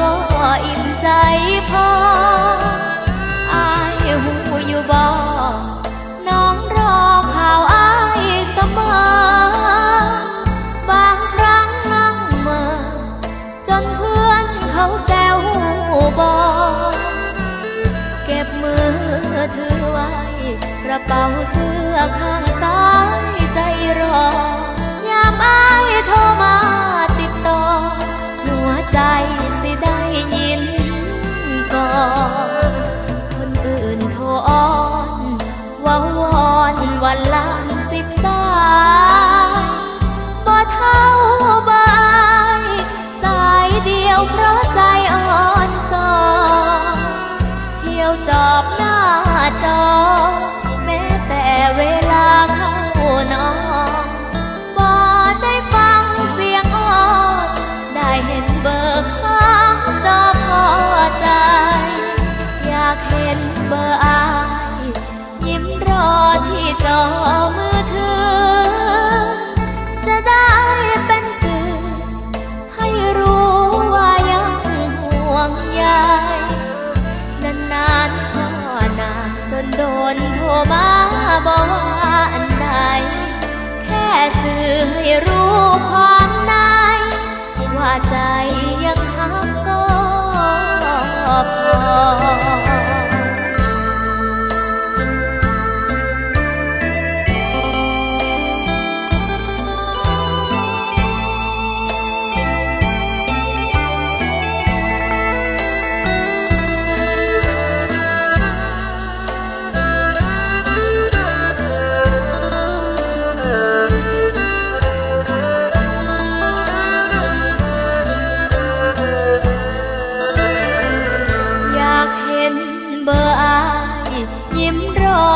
ก็อิ่มใจพออายหูอยู่บ่น้องรอข่าวอายเสมอบางครั้งนั่งเมาจนเพื่อนเขาแซวหูบ่เก็บมือถือไว้กระเป๋าเสื้อข้างซ้ายใจรอยามอายโทรมา วันละสิบสายบ่เท่าบายสายเดียวเพราะใจอ่อนสอเที่ยวจอบหน้าจอ แม้แต่เวลาเข้านอนบ่ได้ฟังเสียงอ่อนได้เห็นเบอร์ข้างจอพอใจ อยากเห็นเบอร์อายยิ้มรอ ที่จอมือถือ จะได้เป็นสื่อ ให้รู้ว่ายังห่วงใยนานๆก็นานจนโดนโทรมาบอกว่าอันใด แค่สื่อให้รู้ความในว่าใจ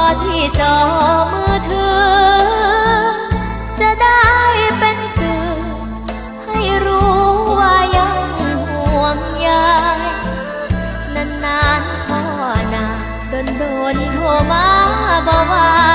อที่จอมือถือ จะได้เป็นสื่อ ให้รู้ว่ายังห่วงยายนานๆพ่อนาโดนโดนโทรมาบอกว่า